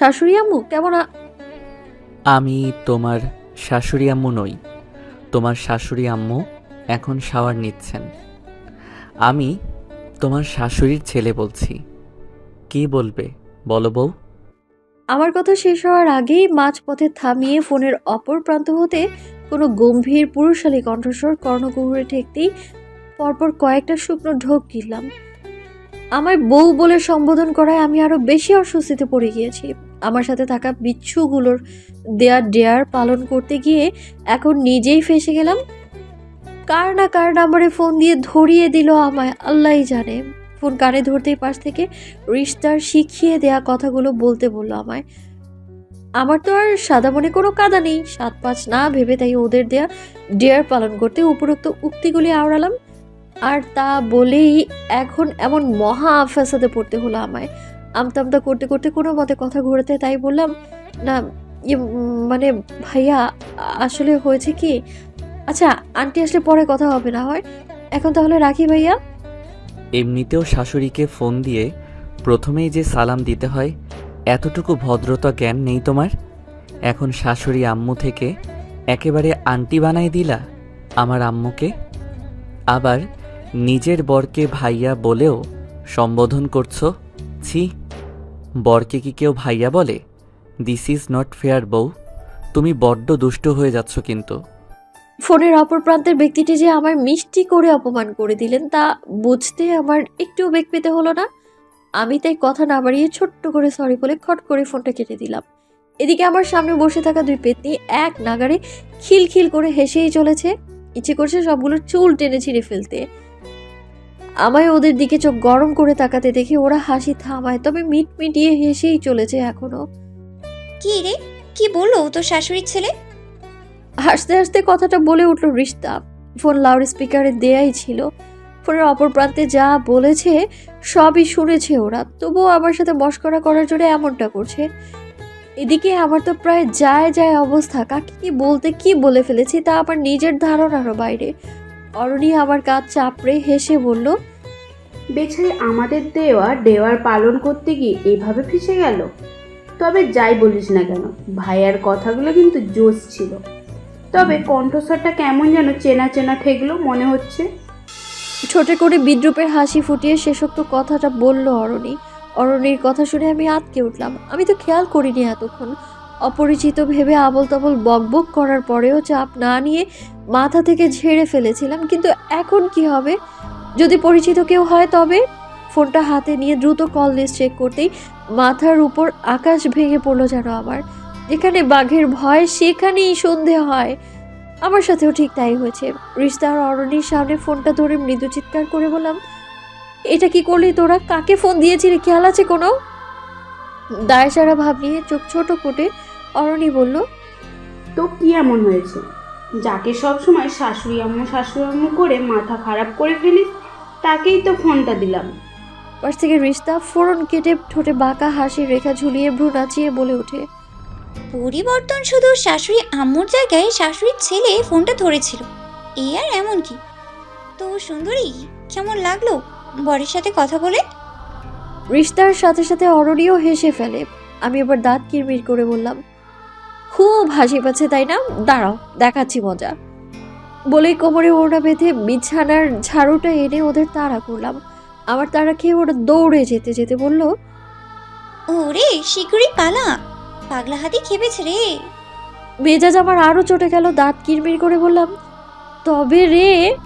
শাশুড়ি আম্মু কেমন আ- আমি তোমার শাশুড়ি আম্মু নই। তোমার শাশুড়ি আম্মু এখন শাওয়ার নিচ্ছেন। আমি তোমার শাশুড়ির ছেলে বলছি। কি বলবে? বলো বউ। আমার কথা শেষ হওয়ার আগেই মাঝপথে থামিয়ে ফোনের অপর প্রান্ত হতে কোনো গম্ভীর পুরুষালী কণ্ঠস্বর কর্ণকুহুরে ঠেকতেই পরপর কয়েকটা শুকনো ঢোক গিললাম। আমার বউ বলে সম্বোধন করায় আমি আরও বেশি অস্বস্তিতে পড়ে গিয়েছি। আমার সাথে থাকা বিচ্ছুগুলোর দেয়ার ডেয়ার পালন করতে গিয়ে এখন নিজেই ফেসে গেলাম। কার না কার নাম্বারে ফোন দিয়ে ধরিয়ে দিল আমায় আল্লাহই জানে। ফোন কানে ধরতেই পাশ থেকে রিস্তার শিখিয়ে দেয়া কথাগুলো বলতে বলল আমায়। আমার তো আর সাদা মনে কোনো কাদা নেই। সাত পাঁচ না ভেবে তাই ওদের দেয়া ডেয়ার পালন করতে উপরোক্ত উক্তিগুলি আওড়ালাম। আর তা বলেই এখন এমন মহা আফাসাতে পড়তে হলো আমায়। আমতামতা করতে করতে কোনো মতে কথা ঘুরাতে তাই বললাম, না ইয়ে মানে ভাইয়া, আসলে হয়েছে কি? আচ্ছা আন্টি আসলে পরে কথা হবে না হয়? এখন তাহলে রাখি ভাইয়া? এমনিতেও শাশুড়িকে ফোন দিয়ে প্রথমেই যে সালাম দিতে হয়, এতটুকু ভদ্রতা জ্ঞান নেই তোমার? এখন শাশুড়ি আম্মু থেকে একেবারে আন্টি বানাই দিলা আমার আম্মুকে? আবার নিজের বরকে ভাইয়া বলেও সম্বোধন করছ? ছি। বরকে কি কেউ ভাইয়া বলে? দিস ইজ নট ফেয়ার বউ। তুমি বড্ড দুষ্ট হয়ে যাচ্ছ কিন্তু। ফোনের অপর প্রান্তের ব্যক্তিটি যে আমার মিষ্টি করে অপমান করে দিলেন, তা বুঝতে আমার একটু বেগ পেতে হলো না। আমি তাই কথা না বাড়িয়ে ছোট্ট করে সরি বলে খট করে ফোনটা কেটে দিলাম। এদিকে আমার সামনে বসে থাকা দুই পেতনি এক নাগারে খিলখিল করে হেসেই চলেছে। ইচ্ছে করছে সবগুলো চুল টেনে ছিঁড়ে ফেলতে। আমায় ওদের দিকে চোখ গরম করে তাকাতে দেখে ওরা হাসি থামায় তবে মিট মিটিয়ে হেসেই চলেছে এখনও। কি রে? কি বলল তোর শাশুড়ির ছেলে? হাসতে হাসতে কথাটা বলে উঠল রিস্তা। ফোন লাউড স্পিকারে দেয়াই ছিল। ফোনের অপর প্রান্তে যা বলেছে সবই শুনেছে ওরা। তবুও আমার সাথে মস্করা করার জন্য এমনটা করছে। এদিকে আমার তো প্রায় যায় যায় অবস্থা। কাকে কি বলতে কি বলে ফেলেছি তা আমার নিজের ধারণারও বাইরে। অরণি আমার কাজ চাপড়ে হেসে বলল বেচারি আমাদের দেওয়া দেওয়ার পালন করতে গিয়ে এভাবে ফেসে গেল? তবে যাই বলিস না কেন ভাইয়ার কথাগুলো কিন্তু জোশ ছিল। তবে কণ্ঠস্বরটা কেমন যেন চেনা চেনা ঠেকলো মনে হচ্ছে। ছোটে করে বিদ্রুপের হাসি ফুটিয়ে শেষোক্ত কথাটা বলল অরণি। অরণির কথা শুনে আমি আটকে উঠলাম। আমি তো খেয়াল করিনি এতক্ষণ। অপরিচিত ভেবে আবল তাবল বকবক করার পরেও চাপ না নিয়ে মাথা থেকে ঝেড়ে ফেলেছিলাম, কিন্তু এখন কি হবে? যদি পরিচিত কেউ হয় তবে? ফোনটা হাতে নিয়ে দ্রুত কল লিস্ট চেক করতেই মাথার উপর আকাশ ভেঙে পড়ল যেন আমার যেখানে বাঘের ভয়, সেখানেই সন্ধে হয়। আমার সাথেও ঠিক তাই হয়েছে। রিস্তার অরণির সামনে ফোনটা ধরে মৃদু চিৎকার করে বললাম, এটা কি করলি তোরা? কাকে ফোন দিয়েছিলি? খেয়াল আছে কোনো? দায় সারা ভাব নিয়ে চোখ ছোট করে অরণি বলল তো কি এমন হয়েছে? যাকে সবসময় শাশুড়ি আম্মু শাশুড়ি আম্মু করে মাথা খারাপ করে ফেলিস তাকেই তো ফোনটা দিলাম। পাশ থেকে রিস্তা ফোরন কেটে ঠোঁটে বাঁকা হাসির রেখা ঝুলিয়ে ভ্রু নাচিয়ে বলে ওঠে পরিবর্তন শুধু শাশুড়ি আম্মুর জায়গায় শাশুড়ির ছেলে ফোনটা ধরেছিল। এই আর এমন কি? তো সুন্দরী কেমন লাগল? বরের সাথে কথা বলে? রিস্তার সাথে সাথে অরণিও হেসে ফেলে। আমি এবার দাঁত কিরমির করে বললাম খুব হাসি পাচ্ছে তাই না? দাঁড়াও দেখাচ্ছি মজা। বলেই কোমরে ওড়না বেঁধে বিছানার ঝাড়ুটা এনে ওদের তাড়া করলাম। আমার তাড়া খেয়ে ওরা দৌড়ে যেতে যেতে বলল ওরে শিগগিরই পালা। পাগলা হাতি খেপেছে রে। মেজাজ আমার আরও চটে গেল দাঁত কিরমির করে বললাম তবে রে।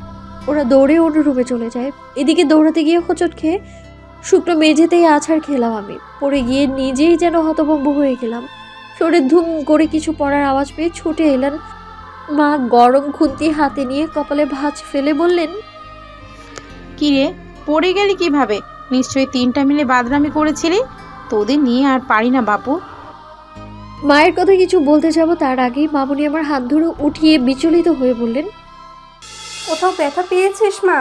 ওরা দৌড়ে অন্য রুমে চলে যায়। এদিকে দৌড়াতে গিয়ে হোঁচট খেয়ে শুকনো মেঝেতেই আছাড় খেলাম আমি। পড়ে গিয়ে নিজেই যেন হতভম্ব হয়ে গেলাম। ফ্লোরে ধুম করে কিছু পড়ার আওয়াজ পেয়ে ছুটে এলেন। মা গরম খুন্তি হাতে নিয়ে কপালে ভাঁজ ফেলে বললেন কি রে পড়ে গেলি কীভাবে? নিশ্চয়ই তিনটা মিলে বাদরামি করেছিলি? তোদের নিয়ে আর পারি না বাপু। মায়ের কথা কিছু বলতে যাব তার আগেই মামুনি আমার হাত ধরে উঠিয়ে বিচলিত হয়ে বললেন কোথাও ব্যথা পেয়েছিস মা?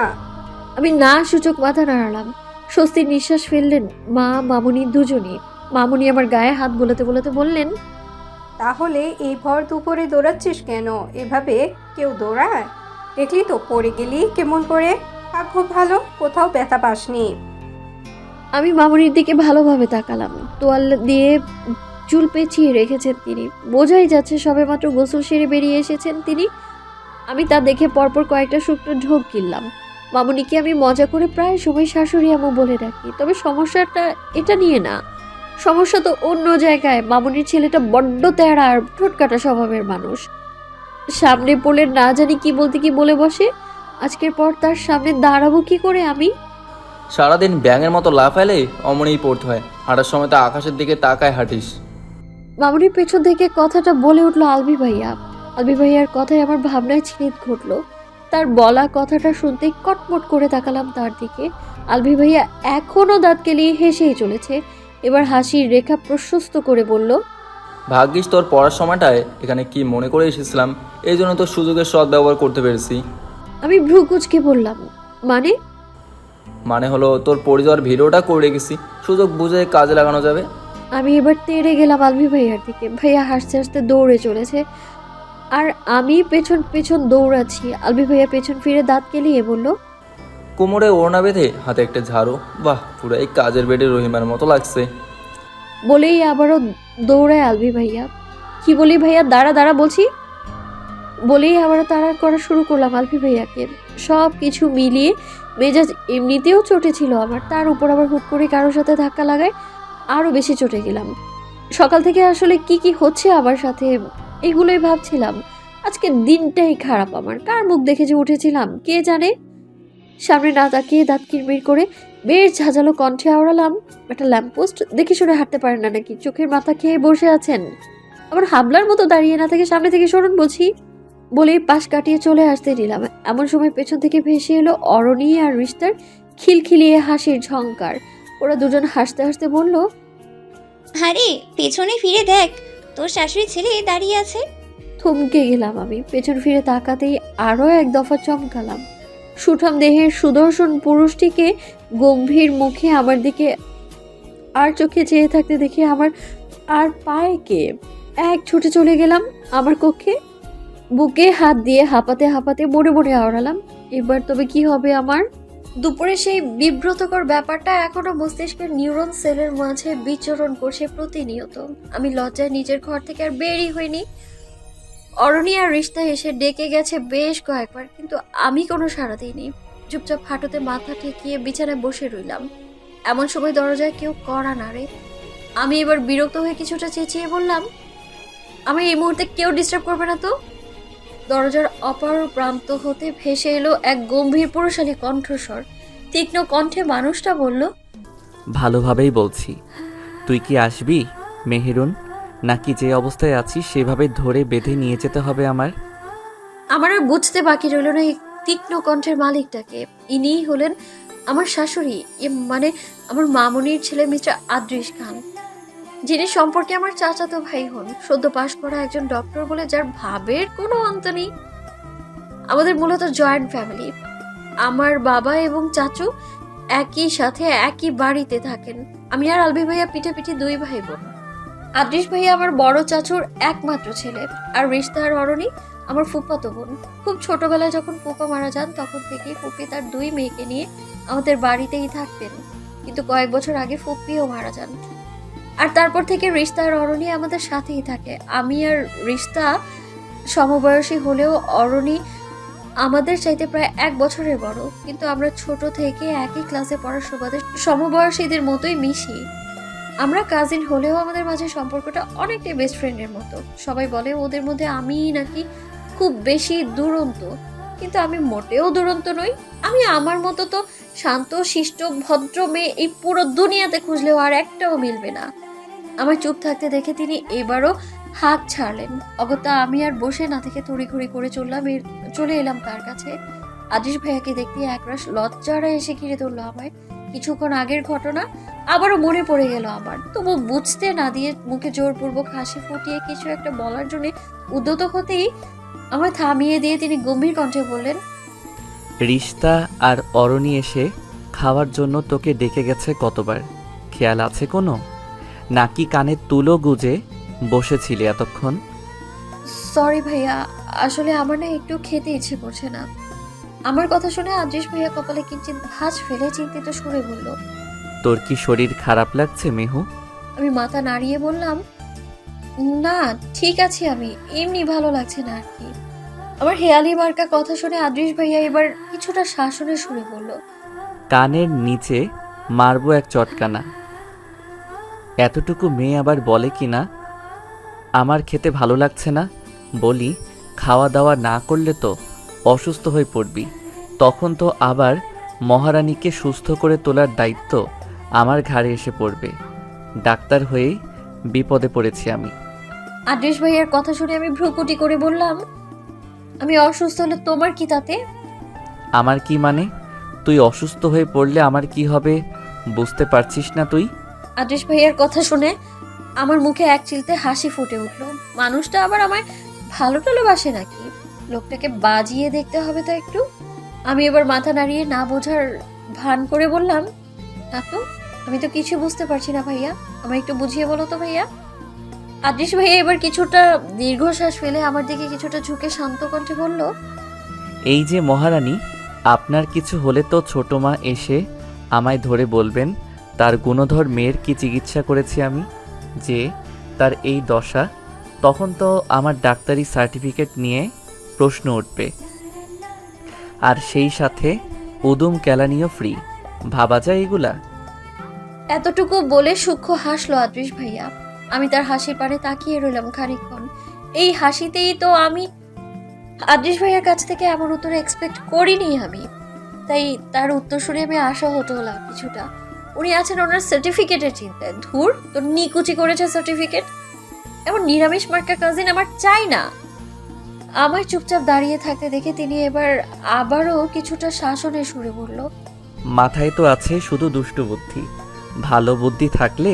আমি না সূচক মাথা নাড়ালাম। স্বস্তির নিঃশ্বাস ফেললেন মা মামুনি দুজনই। মামুনি আমার গায়ে হাত বোলাতে বোলাতে বললেন তাহলে এই ভর দুপুরে দৌড়াচ্ছিস কেন? এভাবে কেউ দৌড়ায়? দেখলি তো পড়ে গেলি কেমন করে? ভাগ্য ভালো কোথাও ব্যথা পাসনি। আমি মামুনির দিকে ভালোভাবে তাকালাম। তোয়াল দিয়ে চুল পেঁচিয়ে রেখেছেন তিনি। বোঝাই যাচ্ছে সবেমাত্র গোসল সেরে বেরিয়ে এসেছেন তিনি। আমি তা দেখে পরপর কয়েকটা শুকনো ঢোক গিললাম। মামুনিকে আমি মজা করে প্রায় সময় শাশুড়ি আমু বলে রাখি তবে সমস্যাটা এটা নিয়ে না। সমস্যা তো অন্য জায়গায়। মামুনির ছেলেটা বড্ড তেড়া আর ঠোঁটকাটা স্বভাবের মানুষ। সামনে পড়লে না জানি কি বলতে কি বলে বসে। আজকের পর তার সামনে দাঁড়াবো কি করে আমি? সারাদিন ব্যাঙের মতো লাফাইলে অমনেই পড়তে হয়। হাঁটার সময় তো আকাশের দিকে তাকায় হাঁটিস। মামুনির পেছন থেকে কথাটা বলে উঠল আলবি ভাইয়া। আলবি ভাইয়ার কথায় আমার ভাবনায় ছেদ ঘটলো। তার বলা কথাটা শুনতেই কটমট করে তাকালাম তার দিকে। আলবি ভাইয়া এখনও দাঁত কেলিয়ে হেসেই চলেছে। এবার হাসির রেখা প্রশস্ত করে বলল ভাগ্যিস তোর পড়ার সময়টায় এখানে কি মনে করে এসেছিলাম? এই জন্য তোর সুযোগের সৎ ব্যবহার করতে পেরেছি। আমি ভ্রু কুচকে বললাম মানে? মানে হলো তোর পরিচয়ের ভিডিওটা করে রেখেছি। সুযোগ বুঝে কাজে লাগানো যাবে। আমি এবার তেড়ে গেলাম আলভি ভাইয়ার দিকে। ভাইয়া হাসতে হাসতে দৌড়ে চলেছে। আর আমি পেছন পেছন দৌড়াচ্ছি। আলভি ভাইয়া পেছন ফিরে দাঁত কেলিয়ে বলল কোমরে ওড়না বেঁধে হাতে একটা ঝাড়ু। বাহ, পুরো এই কাজের বেডে রহিমার মতো লাগছে। বলেই আবারও দৌড়ায় আলভি ভাইয়া। কি বলি ভাইয়া, দাঁড়া দাঁড়া বলছি। বলেই আবারও তাড়া করা শুরু করলাম আলভি ভাইয়াকে। সব কিছু মিলিয়ে মেজাজ এমনিতেও চটে ছিল আমার তার উপর আবার হুট করে কারোর সাথে ধাক্কা লাগায় আরও বেশি চটে গেলাম। সকাল থেকে আসলে কি কি হচ্ছে আমার সাথে এগুলোই ভাবছিলাম। আজকে দিনটাই খারাপ আমার। কার মুখ দেখে যে উঠেছিলাম, কে জানে? সামনে না তাকিয়ে দাঁত কিরমির করে বেশ ঝাঁঝালো কণ্ঠে আওড়ালাম একটা ল্যাম্পপোস্ট? দেখে শুনে হাঁটতে পারেন না নাকি? চোখের মাথা খেয়ে বসে আছেন? আমার হামলার মতো দাঁড়িয়ে না থেকে সামনে থেকে সরুন বলছি। বলেই পাশ কাটিয়ে চলে আসতে নিলাম এমন সময় পেছন থেকে ভেসে এলো অরণি আর রিস্তার খিলখিলিয়ে হাসির ঝংকার। ওরা দুজন হাসতে হাসতে বলল আরে পেছনে ফিরে দেখ তোর শাশুড়ি ছেলে দাঁড়িয়ে আছে? থমকে গেলাম আমি। পেছন ফিরে তাকাতেই আরও এক দফা চমকালাম। সুঠাম দেহের সুদর্শন পুরুষটিকে গম্ভীর মুখে আমার দিকে, আর চোখে চেয়ে থাকতে দেখে আমার আর পায়ে কে? এক ছুটে চলে গেলাম আমার কক্ষে। বুকে হাত দিয়ে হাঁপাতে হাঁপাতে মনে মনে আওড়ালাম এবার তবে কি হবে আমার? দুপুরে সেই বিব্রতকর ব্যাপারটা এখনও মস্তিষ্কের নিউরন সেলের মাঝে বিচরণ করছে প্রতিনিয়ত। আমি লজ্জায় নিজের ঘর থেকে আর বেরই হইনি। অরণি আর এসে ডেকে গেছে বেশ কয়েকবার, কিন্তু আমি কোনো সাড়া দিইনি। চুপচাপ হাঁটুতে মাথা ঠেকিয়ে বিছানায় বসে রইলাম। এমন সময় দরজায় কেউ করা না রে। আমি এবার বিরক্ত হয়ে কিছুটা চেঁচিয়ে বললাম, আমি এই মুহূর্তে কেউ ডিস্টার্ব করবে না তো? দরজার অপার প্রান্ত হতে ভেসে এলো এক গম্ভীর পুরুষালী কণ্ঠস্বর। তীক্ষ্ণ কণ্ঠে মানুষটা বলল, ভালোভাবেই বলছি। তুই কি আসবি, মেহেরুন? নাকি যে অবস্থায় আছি সেভাবে ধরে বেঁধে নিয়ে যেতে হবে আমার? আমার আর বুঝতে বাকি রইল না এই তীক্ষ্ণ কণ্ঠের মালিকটাকে। ইনিই হলেন আমার শাশুড়ি, এ মানে আমার মামুনির ছেলে মিস্টার আদ্রিস খান, যিনি সম্পর্কে আমার চাচাতো ভাই হন। সদ্য পাশ করা একজন ডক্টর বলে যার ভাবের কোনো অন্ত নেই। আমাদের মূলত জয়েন্ট ফ্যামিলি। আমার বাবা এবং চাচু একই সাথে একই বাড়িতে থাকেন। আমি আর আলবি ভাইয়া পিঠে পিঠে দুই ভাই বোন। আদ্রিস ভাইয়া আমার বড় চাচুর একমাত্র ছেলে, আর রিস্তা আর অরণি আমার ফুফাতো বোন। খুব ছোটবেলায় যখন ফুপা মারা যান, তখন থেকেই ফুপি তার দুই মেয়েকে নিয়ে আমাদের বাড়িতেই থাকতেন। কিন্তু কয়েক বছর আগে ফুপ্পিও মারা যান। আর তারপর থেকে রিস্তা আর অরণি আমাদের সাথেই থাকে। আমি আর রিস্তা সমবয়সী হলেও অরণি আমাদের চাইতে প্রায় এক বছরের বড়। কিন্তু আমরা ছোট থেকে একই ক্লাসে পড়ার সুবাদে সমবয়সীদের মতোই মিশি। আমরা কাজিন হলেও আমাদের মাঝে সম্পর্কটা অনেকটাই বেস্ট ফ্রেন্ডের মতো। সবাই বলে ওদের মধ্যে আমিই নাকি খুব বেশি দুরন্ত, কিন্তু আমি মোটেও দুরন্ত নই। আমি আমার মতো তো শান্ত, শিষ্ট, ভদ্র মেয়ে এই পুরো দুনিয়াতে খুঁজলেও আর একটাও মিলবে না। আমার চুপ থাকতে দেখে তিনি এবারও হাত ছাড়লেন। অগত্যা আমি আর বসে না থেকে তড়িঘড়ি করে চললাম চলে এলাম তার কাছে। আদিশ ভাইয়াকে দেখতে একরাশ লজ্জারা এসে ঘিরে ধরলো আমায়। কিছুক্ষণ আগের ঘটনা আবারও মনে পড়ে গেল আমার। তবু বুঝতে না দিয়ে মুখে জোরপূর্বক হাসি ফুটিয়ে কিছু একটা বলার জন্য উদ্যত হতেই আমায় থামিয়ে দিয়ে তিনি গম্ভীর কণ্ঠে বললেন রিস্তা আর অরণি এসে খাওয়ার জন্য তোকে ডেকে গেছে কতবার। খেয়াল আছে কোনো? নাকি কানে তুলো গুজে বসেছিলি এতক্ষণ? সরি ভাইয়া আসলে আমার না একটু খেতে ইচ্ছে করছে না। আমার কথা শুনে আদ্রিস ভাইয়া কপালে কিঞ্চিত ভাঁজ ফেলে চিন্তিত সুরে বলল তোর কি শরীর খারাপ লাগছে মেহু? আমি মাথা নাড়িয়ে বললাম না ঠিক আছে আমি এমনি ভালো লাগছে না আর কি। আমার হেয়ালি মার্কা কথা শুনে আদৃশ ভাইয়া এবার কিছুটা শাসনের সুরে বলল কানের নিচে মারবো এক চটকানা। এতটুকু মেয়ে আবার বলে কি না? আমার খেতে ভালো লাগছে না? বলি খাওয়া দাওয়া না করলে তো অসুস্থ হয়ে পড়বি। তখন তো আবার মহারানীকে সুস্থ করে তোলার দায়িত্ব আমার ঘাড়ে এসে পড়বে। ডাক্তার হয়েই বিপদে পড়েছি আমি। আদৃশ ভাইয়ার কথা শুনে আমি ভ্রুকুটি করে বললাম আমি অসুস্থ হলে তোমার কি তাতে? আমার কি মানে? তুই অসুস্থ হয়ে পড়লে আমার কি হবে? বুঝতে পারছিস না তুই? আদৃশ ভাইয়ার কথা শুনে আমার মুখে এক চিলতে হাসি ফুটে উঠল। মানুষটা আবার আমায় ভালো টালো বাসে নাকি? লোকটাকে বাজিয়ে দেখতে হবে তো একটু। আমি এবার মাথা নাড়িয়ে না বোঝার ভান করে বললাম না আমি তো কিছু বুঝতে পারছি না ভাইয়া। আমায় একটু বুঝিয়ে বলো তো ভাইয়া। আদৃশ ভাইয়া এবার কিছুটা দীর্ঘশ্বাস ফেলে আমার দিকে কিছুটা ঝুঁকে শান্ত কণ্ঠে বলল, এই যে মহারানী, আপনার কিছু হলে তো ছোট মা এসে আমায় ধরে বলবেন, তার গুণধর মেয়ের কি চিকিৎসা করেছি আমি? যে তার এই দশা, তখন তো আমার ডাক্তারি সার্টিফিকেট নিয়ে প্রশ্ন উঠবে। আর সেই সাথে উদুম কেলানিও ফ্রি ভাবা যায় এগুলা? এতটুকু বলে সূক্ষ্ম হাসলো আদৃশ ভাইয়া। আমি তার হাসির পারে তাকিয়ে রইলাম খানিকক্ষণ। এই হাসিতেই তো আমি আদৃশ ভাইয়ার কাছ থেকে এমন উত্তর এক্সপেক্ট করিনি আমি। তাই তার উত্তর শুনে আমি আশা হতে হলাম কিছুটা। উনি আছেন ওনার সার্টিফিকেটের চিন্তায়। ধুর তো নিকুচি করেছে সার্টিফিকেট এমন নিরামিষ মার্কা কাজিন আমার চাই না। আমায় চুপচাপ দাঁড়িয়ে থাকতে দেখে তিনি এবার আবারও কিছুটা শাসনে সুরে বলল, মাথায় তো আছে শুধু দুষ্টু বুদ্ধি। ভালো বুদ্ধি থাকলে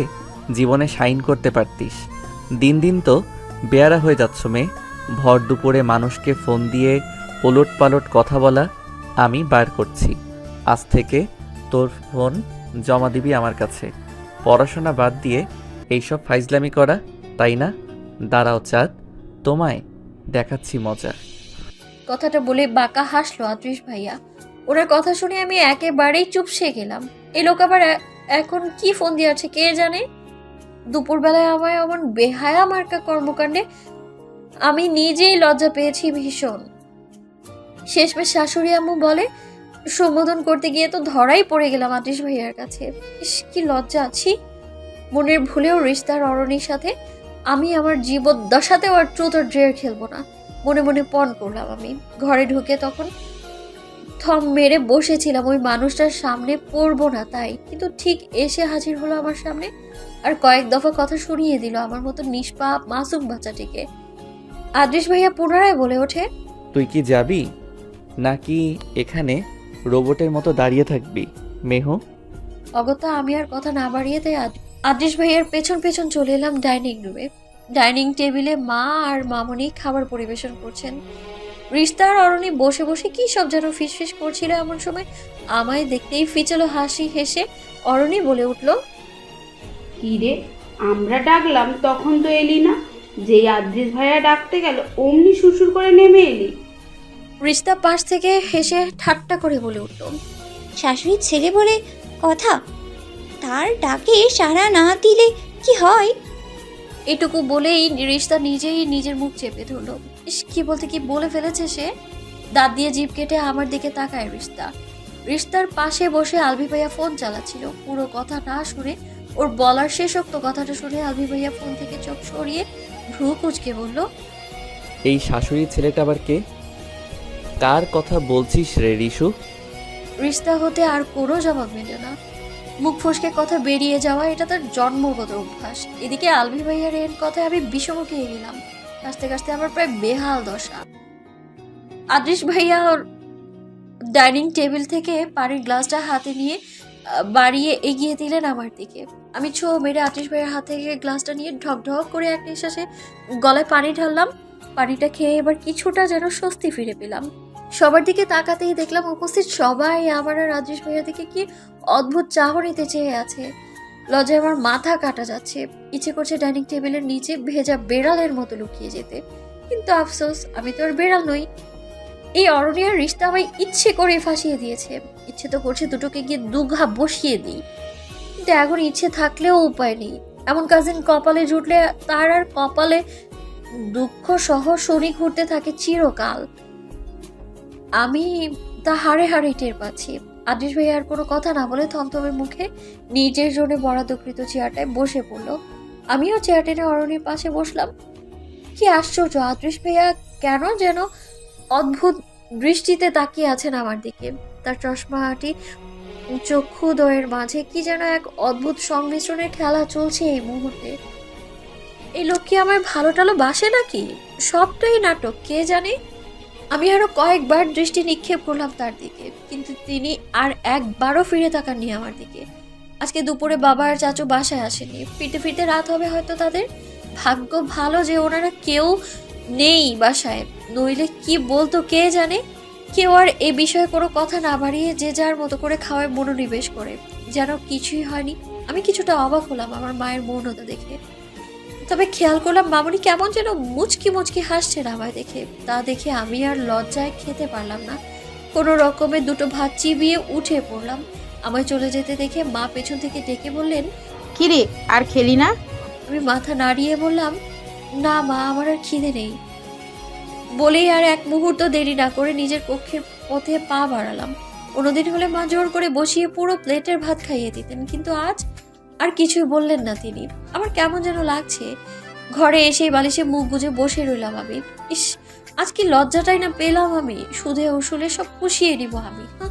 জীবনে সাইন করতে পারতিস। দিন দিন তো বেয়ারা হয়ে যাচ্ছ মেয়ে। ভর দুপুরে মানুষকে ফোন দিয়ে ওলট পালট কথা বলা আমি বার করছি। আজ থেকে তোর ফোন জমা দিবি আমার কাছে। পড়াশোনা বাদ দিয়ে এইসব ফাইজলামি করা, তাই না? দাঁড়াও চাঁদ, তোমায় দেখাচ্ছি মজা। কথাটা বলে বাঁকা হাসলো আদৃশ ভাইয়া। ওনার কথা শুনে আমি একেবারেই চুপসে গেলাম। এই লোক আবার এ- এখন কি ফোন দিয়ে আছে কে জানে? দুপুরবেলায় আমায় এমন বেহায়া মার্কা কর্মকাণ্ডে আমি নিজেই লজ্জা পেয়েছি ভীষণ। শেষমেশ শাশুড়ি আম্মু বলে, সম্বোধন করতে গিয়ে তো ধরাই পড়ে গেলাম আতিশ ভাইয়ার কাছে। ইস, কি লজ্জা আছি মনের ভুলেও রিস্তার অরণির সাথে আমি আমার জীবদ্দশাতেও আর ট্রুথ আর ড্রেয়ার খেলব না। মনে মনে পণ করলাম আমি। ঘরে ঢুকে তখন থম মেরে বসেছিলাম। ওই মানুষটার সামনে পড়ব না তাই। কিন্তু ঠিক এসে হাজির হলো আমার সামনে আর কয়েক দফা কথা শুনিয়ে দিল আমার মতো নিষ্পাপ মাসুম বাচ্চাটিকে। আদৃশ ভাইয়া পুনরায় বলে ওঠে তুই কি যাবি? নাকি এখানে রোবটের মতো দাঁড়িয়ে থাকবি মেহ? অগত্যা আমি আর কথা না বাড়িয়ে তাই আদৃশ ভাইয়ার পেছন পেছন চলে এলাম ডাইনিং রুমে। ডাইনিং টেবিলে মা আর মামনি খাবার পরিবেশন করছেন। রিস্তার অরণি বসে বসে কি সব যেন ফিসফিস করছিল এমন সময় আমায় দেখতেই ফিচলো হাসি হেসে অরণি বলে উঠল কি রে আমরা ডাকলাম তখন তো এলি না। যেই আদ্রিস ভাইয়া ডাকতে গেল অমনি সুসুর করে নেমে এলি। রিস্তা পাশ থেকে হেসে ঠাট্টা করে বলে উঠল শাশুড়ির ছেলে বলে কথা? তার ডাকে সাড়া না দিলে কি হয়? এটুকু বলেই রিস্তা নিজেই নিজের মুখ চেপে ধরলো। ইস কি বলতে কি বলে ফেলেছে সে? দাঁত দিয়ে জিভ কেটে আমার দিকে তাকায় রিস্তা রিস্তার পাশে বসে আলভি ভাইয়া ফোন চালাচ্ছিল। পুরো কথা না শুনে ওর বলার শেষোক্ত কথাটা শুনে আলভি ভাইয়া ফোন থেকে চোখ সরিয়ে ভ্রু কুচকে বলল এই শাশুড়ি ছেলেটা আবার কে? কার কথা বলছিস রে রিশু? রিস্তা হতে আর কোনো জবাব মেলে না। মুখ ফসকে কথা বেরিয়ে যাওয়া, এটা তার জন্মগত অভ্যাস। এদিকে আলভি ভাইয়ার এর কথায় আমি বিষমুখে গেলাম। কাছতে কাছতে আমার প্রায় বেহাল দশা। আদৃশ ভাইয়া ওর ডাইনিং টেবিল থেকে পানির গ্লাসটা হাতে নিয়ে বাড়িয়ে এগিয়ে দিলেন আমার দিকে। আমি ছো মেরে আদৃশ ভাইয়ের হাত থেকে গ্লাসটা নিয়ে ঢক ঢক করে এক নিঃশ্বাসে গলায় পানি ঢাললাম। পানিটা খেয়ে এবার কিছুটা যেন স্বস্তি ফিরে পেলাম। সবার দিকে তাকাতেই দেখলাম উপস্থিত সবাই আমার আর রাজেশ ভাইয়া দিকে কি অদ্ভুত চাহনিতে চেয়ে আছে। লজ্জায় আমার মাথা কাটা যাচ্ছে। ইচ্ছে করছে ডাইনিং টেবিলের নিচে ভেজা বেড়ালের মতো লুকিয়ে যেতে। কিন্তু আফসোস, আমি তো আর বেড়াল নই। এই অরণ্যার রিস্তা আমায় ইচ্ছে করে ফাঁসিয়ে দিয়েছে। ইচ্ছে তো করছে দুটোকে গিয়ে দুঘা বসিয়ে দিই। কিন্তু এখন ইচ্ছে থাকলেও উপায় নেই। এমন কাজিন কপালে জুটলে তার আর কপালে দুঃখ সহ শনি ঘুরতে থাকে চিরকাল। আমি তা হাড়ে হাড়ে টের পাচ্ছি। আদিস ভাই আর কোনো কথা না বলে থমথমে মুখে নিজের জন্য বরাদ্দকৃত চেয়ারটায় বসে পড়ল। আমিও চেয়ার টেনে অরণির পাশে বসলাম। কি আশ্চর্য, আদৃশ ভাইয়া, কেন যেন অদ্ভুত দৃষ্টিতে তাকিয়ে আছেন আমার দিকে। তার চশমাটি চক্ষুদয়ের মাঝে কি যেন এক অদ্ভুত সংমিশ্রণের খেলা চলছে এই মুহূর্তে। এই লোক কি আমার ভালো টালো বাসে নাকি? সবটাই নাটক, কে জানে? আমি আরও কয়েকবার দৃষ্টি নিক্ষেপ করলাম তার দিকে, কিন্তু তিনি আর একবারও ফিরে তাকাননি আমার দিকে। আজকে দুপুরে বাবা আর চাচু বাসায় আসেনি। ফিরতে ফিরতে রাত হবে হয়তো তাদের। ভাগ্য ভালো যে ওনারা কেউ নেই বাসায়। নইলে কি বলতো কে জানে? কেউ আর এ বিষয়ে কোনো কথা না বাড়িয়ে যে যার মতো করে খাওয়ায় মনোনিবেশ করে। যেন কিছুই হয়নি। আমি কিছুটা অবাক হলাম আমার মায়ের মৌনতা দেখে। তবে খেয়াল করলাম মামনি কেমন যেন মুচকি মুচকি হাসছে আমায় দেখে। তা দেখে আমি আর লজ্জায় খেতে পারলাম না। কোনো রকমে দুটো ভাত চিবিয়ে উঠে পড়লাম। আমায় চলে যেতে দেখে মা পেছন থেকে ডেকে বললেন কিরে আর খেলি না? আমি মাথা নাড়িয়ে বললাম না মা আমার আর খিদে নেই। বলেই আর এক মুহূর্ত দেরি না করে নিজের কক্ষের পথে পা বাড়ালাম। অন্যদিন হলে মা জোর করে বসিয়ে পুরো প্লেটের ভাত খাইয়ে দিতেন কিন্তু আজ আর কিছুই বললেন না তিনি। আমার কেমন যেন লাগছে। ঘরে এসেই বালিশে মুখ গুজে বসে রইলাম আমি। ইস, আজ কি লজ্জাটাই না পেলাম আমি। সুদে উসুলে সব পুষিয়ে নিব আমি।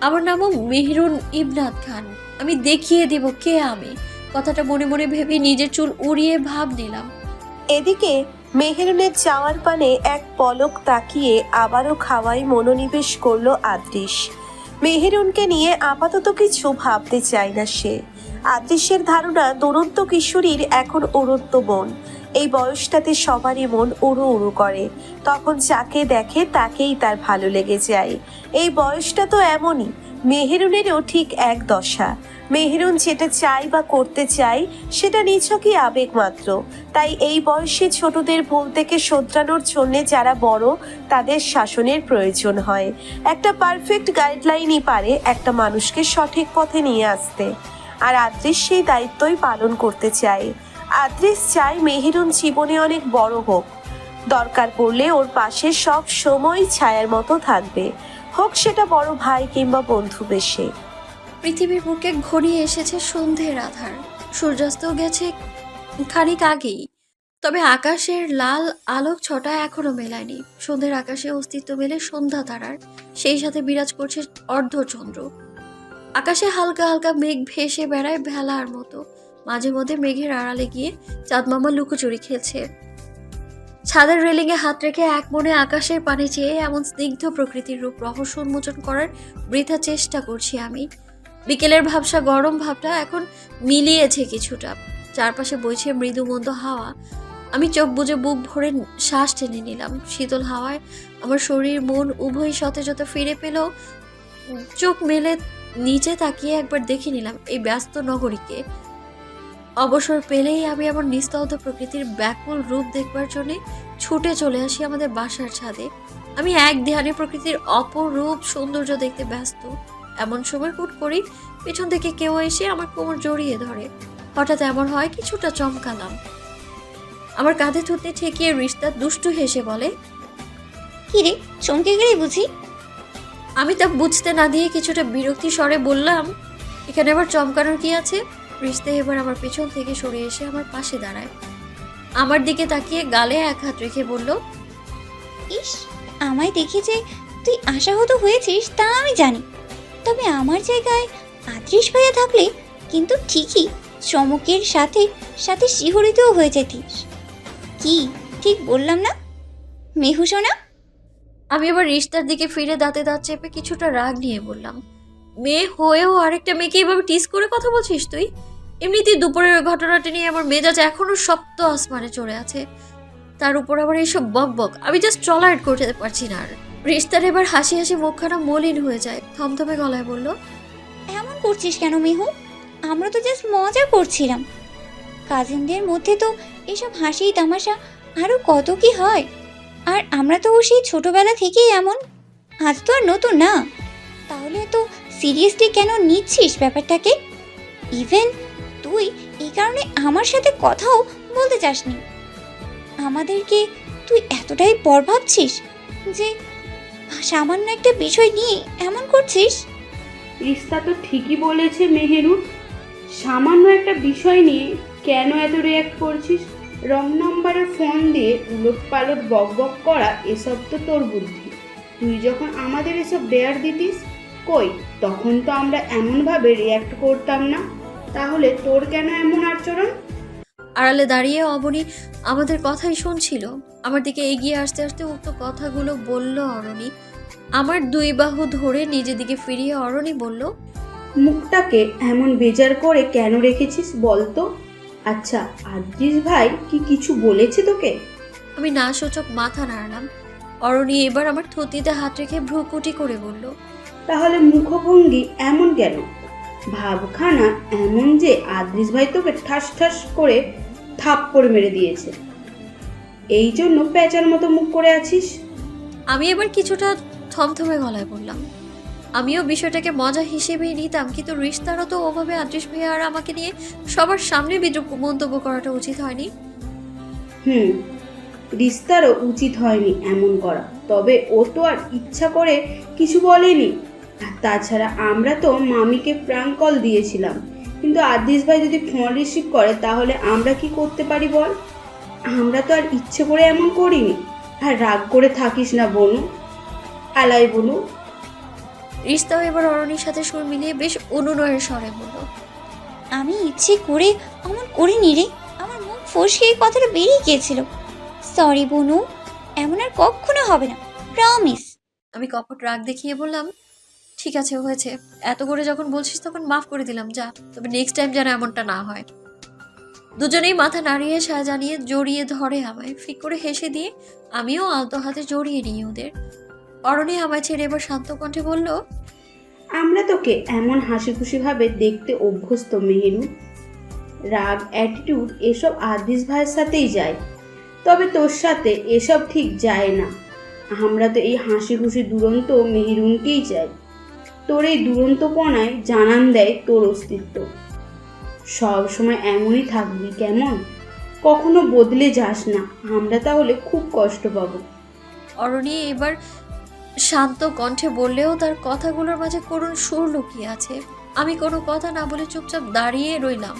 আমার নামও মেহরুন ইবনাথ খান। আমি দেখিয়ে দিব কে আমি। কথাটা মনে মনে ভেবে নিজের চুল উড়িয়ে ভাব নিলাম। এদিকে মেহেরুনের চাওয়ার পানে এক পলক তাকিয়ে আবারও খাওয়ায় মনোনিবেশ করল আদৃশ মেহেরুনকে নিয়ে আপাতত কিছু ভাবতে চায় না সে। আদৃশের ধারণা দুরন্ত কিশোরীর এখন উড়ন্ত মন। এই বয়সটাতে সবারই মন উড়ো উড়ো করে। তখন যাকে দেখে তাকেই তার ভালো লেগে যায়। এই বয়সটা তো এমনই, মেহেরুনেরও ঠিক এক দশা। মেহেরুন যেটা চাই বা করতে চাই সেটা নিছকই আবেগ মাত্র। তাই এই বয়সে ছোটদের ভুল থেকে শোধরানোর জন্যে যারা বড়, তাদের শাসনের প্রয়োজন হয়। একটা পারফেক্ট গাইডলাইনই পারে একটা মানুষকে সঠিক পথে নিয়ে আসতে। আর আদ্রিস সেই দায়িত্বই পালন করতে চায়। আদ্রিস চায় মেহেরুন জীবনে অনেক বড় হোক। দরকার পড়লে ওর পাশে সব সময় ছায়ার মতো থাকবে। হোক সেটা বড় ভাই কিংবা বন্ধু বেশে। পৃথিবীর বুকে ঘনিয়ে এসেছে সন্ধ্যের আধার। সূর্যাস্ত গেছে খানিক আগেই। তবে আকাশের লাল আলোক ছটা এখনও মেলায়নি। সন্ধ্যের আকাশে অস্তিত্ব মেলে সন্ধ্যা তারার। সেই সাথে বিরাজ করছে অর্ধচন্দ্র। আকাশে হালকা হালকা মেঘ ভেসে বেড়ায় ভেলার মতো। মাঝে মধ্যে মেঘের আড়ালে গিয়ে চাঁদ মামা লুকোচুরি খেলছে। ছাদের রেলিংয়ে হাত রেখে এক মনে আকাশের পানে চেয়ে এমন স্নিগ্ধ প্রকৃতির রূপ রহস্য উন্মোচন করার বৃথা চেষ্টা করছি আমি। বিকেলের ভাবসা, গরম ভাবটা এখন মিলিয়েছে কিছুটা। চারপাশে বইছে মৃদু মন্দ হাওয়া। আমি চোখ বুজে বুক ভরে শ্বাস টেনে নিলাম। শীতল হাওয়ায় আমার শরীর, মন উভয় সতেজতা ফিরে পেলেও চোখ মেলে নিচে তাকিয়ে একবার দেখে নিলাম এই ব্যস্ত নগরীকে। অবসর পেলেই আমি আমার নিস্তব্ধ প্রকৃতির ব্যাকুল রূপ দেখবার জন্যে ছুটে চলে আসি আমাদের বাসার ছাদে। আমি এক ধ্যানে প্রকৃতির অপরূপ সৌন্দর্য দেখতে ব্যস্ত। এমন সময় হুট করি পেছন থেকে কেউ এসে আমার কোমর জড়িয়ে ধরে। হঠাৎ এমন হয় কিছুটা চমকালাম। আমার কাঁধে থুতনি ঠেকিয়ে রিস্তা দুষ্টু হেসে বলে কি রে চমকে গেলি বুঝি? আমি তা বুঝতে না দিয়ে কিছুটা বিরক্তি স্বরে বললাম, এখানে আবার চমকানোর কি আছে? রিস্তা এবার আমার পেছন থেকে সরে এসে আমার পাশে দাঁড়ায়। আমার দিকে তাকিয়ে গালে এক হাত রেখে বলল, ইস, আমায় দেখে যে তুই আশাহত হয়েছিস তা আমি জানি। তবে আমার জায়গায় আদৃশ ভাইয়া থাকলে কিন্তু ঠিকই চমকের সাথে সাথে শিহরিতও হয়ে যেতিস। কি, ঠিক বললাম না? মেহু সোনা? আমি এবার রিস্তার দিকে ফিরে দাঁতে দাঁত চেপে কিছুটা রাগ নিয়ে বললাম, মেয়ে হয়েও আরেকটা মেয়েকে এভাবে টিস করে কথা বলছিস তুই? এমনিতেই দুপুরের ঘটনাটা নিয়ে আমার মেজাজ এখনও সপ্ত আসমানে চড়ে আছে। তার উপর আবার এইসব বক বক, আমি জাস্ট টলারেট করতে পারছি না আর। রিস্তার এবার হাসি হাসি মুখখানা মলিন হয়ে যায়, থমথমে গলায় বলল, এমন করছিস কেন মেহু? আমরা তো জাস্ট মজা করছিলাম। কাজিনদের মধ্যে তো এসব হাসি তামাশা আরও কত কি হয়? আর আমরা তো সেই ছোটবেলা থেকেই এমন। আজ তো আর নতুন না। তাহলে তো সিরিয়াসলি কেন নিচ্ছিস ব্যাপারটাকে? ইভেন তুই এই কারণে আমার সাথে কথাও বলতে চাসনি। আমাদেরকে তুই এতটাই পর ভাবছিস যে সামান্য একটা বিষয় নিয়ে এমন করছিস? রিস্তা তো ঠিকই বলেছে মেহেরুন সামান্য একটা বিষয় নিয়ে কেন এত রিয়াক্ট করছিস? রং নম্বরে ফোন দিয়ে উলট পালট বক বক করা এসব তো তোর বুদ্ধি। তুই যখন আমাদের এসব ডেয়ার দিতিস কই তখন তো আমরা এমনভাবে রিয়াক্ট করতাম না। তাহলে তোর কেন এমন আচরণ? আড়ালে দাঁড়িয়ে অবনী আমাদের কথাই শুনছিল। আমার দিকে এগিয়ে আসতে আসতে উক্ত কথাগুলো বলল অরণি। আমার দুই বাহু ধরে নিজের দিকে ফিরিয়ে অরণি বলল মুখটাকে এমন বেজার করে কেন রেখেছিস বলতো? আচ্ছা আদ্রিস ভাই কি কিছু বলেছে তোকে? আমি না সূচক মাথা নাড়লাম। অরণি এবার আমার থতিতে হাত রেখে ভ্রুকুটি করে বলল তাহলে মুখভঙ্গি এমন কেন? ভাবখানা এমন যে আদ্রিস ভাই তোকে ঠাস ঠাস করে থাপ্পড় মেরে দিয়েছে। এই জন্য প্যাঁচার মতো মুখ করে আছিস। আমি এবার কিছুটা থমথমে গলায় বললাম আমিও বিষয়টাকে মজা হিসেবেই নিতাম, কিন্তু রিস্তারও তো ওভাবে আদৃশ ভাইয়া আর আমাকে নিয়ে সবার সামনে বিদ্রুপ মন্তব্য করাটা উচিত হয়নি। হুম রিস্তারও উচিত হয়নি এমন করা। তবে ও তো আর ইচ্ছা করে কিছু বলেনি। তাছাড়া আমরা তো মামিকে প্রাঙ্ক কল দিয়েছিলাম। কিন্তু আদিস ভাই যদি ফোন রিসিভ করে, তাহলে আমরা কি করতে পারি বল? আমরা তো আর ইচ্ছে করে এমন করিনি। আর রাগ করে থাকিস না বনু। আলাই বনু। রিস্তাও এবার অরণির সাথে সুর মিলিয়ে বেশ অনুনয়ের স্বরে বলল আমি ইচ্ছে করে অমন করিনি রে। আমার মুখ ফসকে এই কথাটা বেরিয়ে গিয়েছিল। সরি বনু এমন আর কখনো হবে না। প্রমিস আমি কপট রাগ দেখিয়ে বললাম ঠিক আছে হয়েছে। এত করে যখন বলছিস তখন মাফ করে দিলাম যা। তবে নেক্সট টাইম যেন এমনটা না হয়। দুজনেই মাথা নাড়িয়ে সাজা জানিয়ে জড়িয়ে ধরে আমায়। ফিক করে হেসে দিয়ে আমিও আলতো হাতে জড়িয়ে নিই ওদের। অরণি আমায় ছেড়ে এবার শান্ত কণ্ঠে বলল আমরা তোকে এমন হাসি খুশিভাবে দেখতে অভ্যস্ত মেহেরু। রাগ অ্যাটিটিউড এসব আদিস ভাইয়ের সাথেই যায়। তবে তোর সাথে এসব ঠিক যায় না। আমরা তো এই হাসি খুশি দুরন্ত মেহেরুনকেই চাই। তোর এই দুরন্তপনায় জানান দেয় তোর অস্তিত্ব। সব সময় এমনই থাকবি কেমন? কখনো বদলে যাস না। আমরা তাহলে খুব কষ্ট পাবো। অরণি এবার শান্ত কণ্ঠে বললেও তার কথাগুলোর মাঝে করুণ সুর লুকিয়ে আছে। আমি কোনো কথা না বলে চুপচাপ দাঁড়িয়ে রইলাম।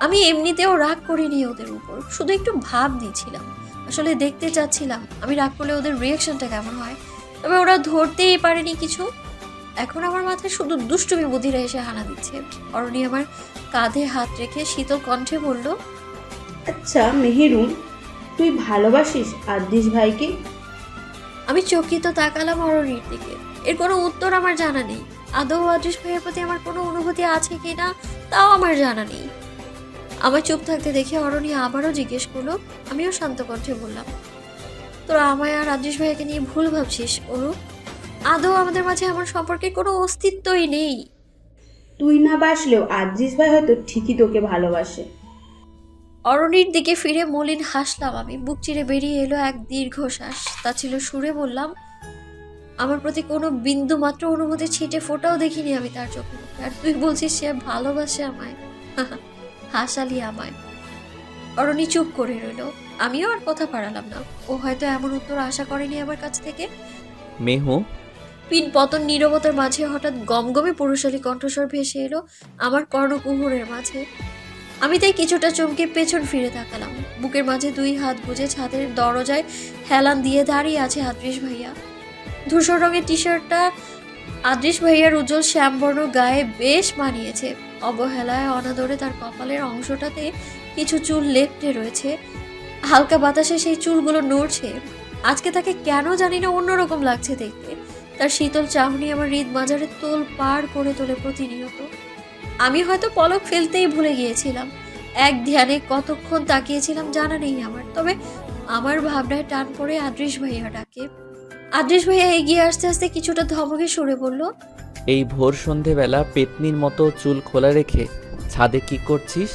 আমি এমনিতেও রাগ করিনি ওদের উপর, শুধু একটু ভাব নিয়েছিলাম আসলে দেখতে চাচ্ছিলাম, আমি রাগ করলে ওদের রিয়াকশনটা কেমন হয়। তবে ওরা ধরতেই পারেনি কিছু। এখন আমার মাথায় শুধু দুষ্টুমি বুদ্ধিরা এসে হানা দিচ্ছে। অরণি আমার কাঁধে হাত রেখে শীতল কণ্ঠে বলল আচ্ছা মেহেরুন, তুই ভালোবাসিস আদিস ভাইকে? আমি চকিত তাকালাম অরণির দিকে। এর কোনো উত্তর আমার জানা নেই। আদৌ আদৃশ ভাইয়ের প্রতি আমার কোনো অনুভূতি আছে কি না তাও আমার জানা নেই। আমার চুপ থাকতে দেখে অরণি আবারও জিজ্ঞেস করল, আমিও শান্ত কণ্ঠে বললাম, তোরা আমায় আর আদৃশ ভাইয়াকে নিয়ে ভুল ভাবছিস ওরু আদৌ আমাদের মাঝে আমার সম্পর্কে কোনো অস্তিত্বই নেই? তুই না বাসলেও আদিস ভাই হয়তো ঠিকই তোকে ভালোবাসে। অরণির দিকে ফিরে মলিন হাসলাম আমি। বুক চিরে বেরিয়ে এলো এক দীর্ঘশ্বাস। তা ছিল সুরে বললাম আমার প্রতি কোনো বিন্দু মাত্র অনুভূতি ছিটে ফোটাও দেখিনি আমি তার চোখে মুখে। আর তুই বলছিস সে ভালোবাসে আমায়। হাসালি আমায়। অরণি চুপ করে রইল। আমিও আর কথা পারালাম না। ও হয়তো এমন উত্তর আশা করেনি আমার কাছ থেকে। মেহু? পিন পতন নীরবতার মাঝে হঠাৎ গমগমে পুরুষালী কণ্ঠস্বর ভেসে এলো আমার কর্ণকুহুরের মাঝে। আমি তাই কিছুটা চমকে পেছন ফিরে তাকালাম। বুকের মাঝে দুই হাত গুজে ছাদের দরজায় হেলান দিয়ে দাঁড়িয়ে আছে আদৃশ ভাইয়া। ধূসর রঙের টি শার্টটা আদৃশ ভাইয়ার উজ্জ্বল শ্যামবর্ণ গায়ে বেশ মানিয়েছে। অবহেলায় অনাদরে তার কপালের অংশটাতে কিছু চুল লেপটে রয়েছে। হালকা বাতাসে সেই চুলগুলো নড়ছে। আজকে তাকে কেন জানি না অন্যরকম লাগছে দেখতে। তার শীতল চাহনি আমার হৃদ মাজারে তোল পার করে তোলে প্রতিনিয়ত। আমি হয়তো পলক ফেলতেই ভুলে গিয়েছিলাম। এক ধ্যানে কতক্ষণ তাকিয়েছিলাম জানা নেই আমার। তবে আমার ভাবনায় টান পড়ে আদৃশ ভাইয়া ডাকে। আদৃশ ভাইয়া এগিয়ে আসতে আসতে কিছুটা ধমকে সরে বলল এই ভোর সন্ধেবেলা পেতনির মতো চুল খোলা রেখে ছাদে কি করছিস?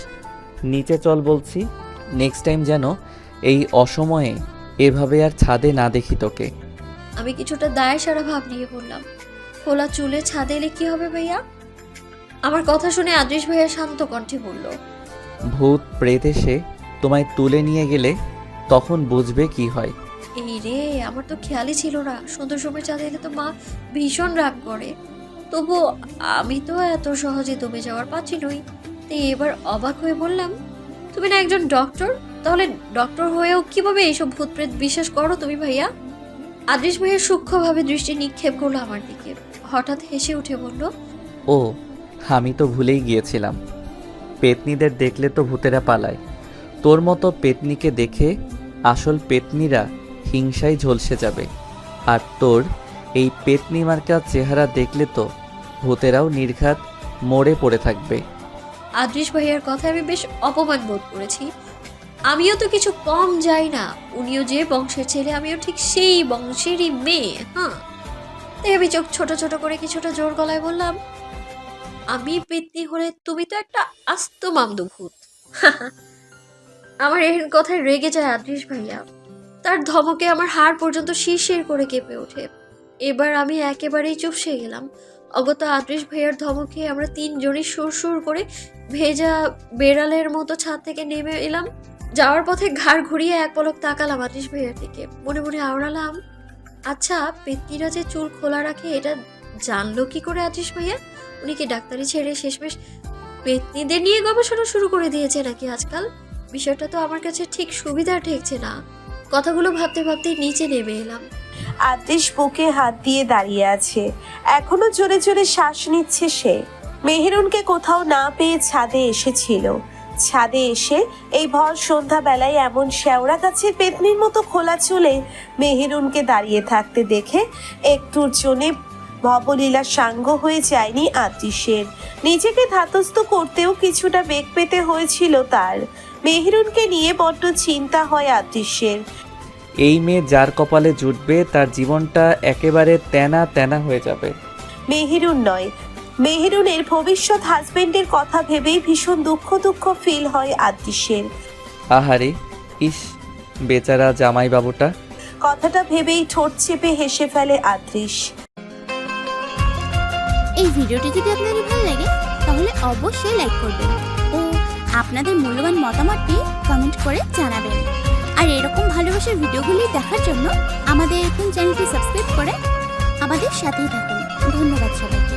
নিচে চল বলছি। নেক্সট টাইম যেন এই অসময়ে এভাবে আর ছাদে না দেখি তোকে। আমি কিছুটা দায় সারা ভাব নিয়ে বললাম খোলা চুলে ছাদে এলে কি হবে ভাইয়া? আমার কথা শুনে আদৃশ ভাইয়া শান্ত কণ্ঠে বলল ভূত প্রেত এসে তোমায় তুলে নিয়ে গেলে তখন বুঝবে কি হয়। এই রে আমার তো খেয়ালই ছিল না। সুন্দর সময় চাঁদে এলে তো মা ভীষণ রাগ করে। তবু আমি তো এত সহজে দমে যাওয়ার পাচ্ছি নই। তাই এবার অবাক হয়ে বললাম তুমি না একজন ডক্টর? তাহলে ডক্টর হয়েও কীভাবে এইসব ভূত প্রেত বিশ্বাস করো তুমি ভাইয়া? আদৃশ ভাইয়া সূক্ষ্মভাবে দৃষ্টি নিক্ষেপ করল আমার দিকে। হঠাৎ হেসে উঠে বলল ও আমি তো ভুলেই গিয়েছিলাম। পেতনিদের দেখলে তো ভূতেরা পালায়। তোর মতো পেতনিকে দেখে আসল পেতনিরা হিংসায় ঝলসে যাবে। আর তোর এই পেতনি মার্কা চেহারা দেখলে তো ভূতেরাও নির্ঘাত মরে পড়ে থাকবে। আদৃশ ভাইয়ার কথায় আমি বেশ অপমান বোধ করেছি। আমিও তো কিছু কম যাই না। উনিও যে বংশের ছেলে, আমিও ঠিক সেই বংশেরই মেয়ে হ্যাঁ? তাই আমি চোখ ছোট ছোট করে কিছুটা জোর গলায় বললাম আমি পেতনি হলে তুমি তো একটা আস্ত মামদু ভূত আমার এই কথায় রেগে যায় আদৃশ ভাইয়া। তার ধমকে আমার হাড় পর্যন্ত শিরশির করে কেঁপে ওঠে। এবার আমি একেবারেই চুপসে গেলাম। অগত আদৃশ ভাইয়ার ধমকে আমরা তিনজনই সুর সুর করে ভেজা বেড়ালের মতো ছাদ থেকে নেমে এলাম। যাওয়ার পথে ঘাড় ঘুরিয়ে এক পলক তাকালাম আদৃশ ভাইয়ার দিকে। মনে মনে আওড়ালাম আচ্ছা পেতনিরা যে চুল খোলা রাখে, এটা জানলো কি করে আদৃশ ভাইয়া? উনি কি ডাক্তারি ছেড়ে শেষমেশ পেতনিদের নিয়ে গবেষণা শুরু করে দিয়েছে নাকি আজকাল? বিষয়টা তো আমার কাছে ঠিক সুবিধা ঠেকছে না। কথাগুলো ভাবতে ভাবতে নিচে নেমে এলাম। আদেশ বুকে হাত দিয়ে দাঁড়িয়ে আছে। এখনও জোরে জোরে শ্বাস নিচ্ছে সে। মেহেরুনকে কোথাও না পেয়ে ছাদে এসেছিল। ছাদে এসে এই ভর সন্ধ্যাবেলায় এমন শেওড়া গাছের পেতনির মতো খোলা চুলে মেহেরুনকে দাঁড়িয়ে থাকতে দেখে একটুর জন্যে ভবলীলা সাঙ্গ হয়ে যায়নি আতিশের। নিজেকে ধাতস্থ করতেও কিছুটা বেগ পেতে হয়েছিল তার। মেহেরুনকে নিয়ে বড্ড চিন্তা হয় আতিশের। এই মেয়ে যার কপালে জুটবে তার জীবনটা একেবারে তেনা তেনা হয়ে যাবে। মেহেরুন নয়। মেহেরুনের ভবিষ্যৎ হাজবেন্ডের কথা ভেবেই ভীষণ দুঃখ দুঃখ ফিল হয় আতিশের। আহারে ইস বেচারা জামাইবাবুটা। কথাটা ভেবেই ঠোঁট চেপে হেসে ফেলে আদৃশ এই ভিডিওটি যদি আপনাদের ভালো লাগে, তাহলে অবশ্যই লাইক করবেন ও আপনাদের মূল্যবান মতামতটি কমেন্ট করে জানাবেন। আর এরকম ভালোবাসার ভিডিওগুলি দেখার জন্য আমাদের এখন চ্যানেলটি সাবস্ক্রাইব করে আমাদের সাথেই থাকুন। ধন্যবাদ সবাইকে।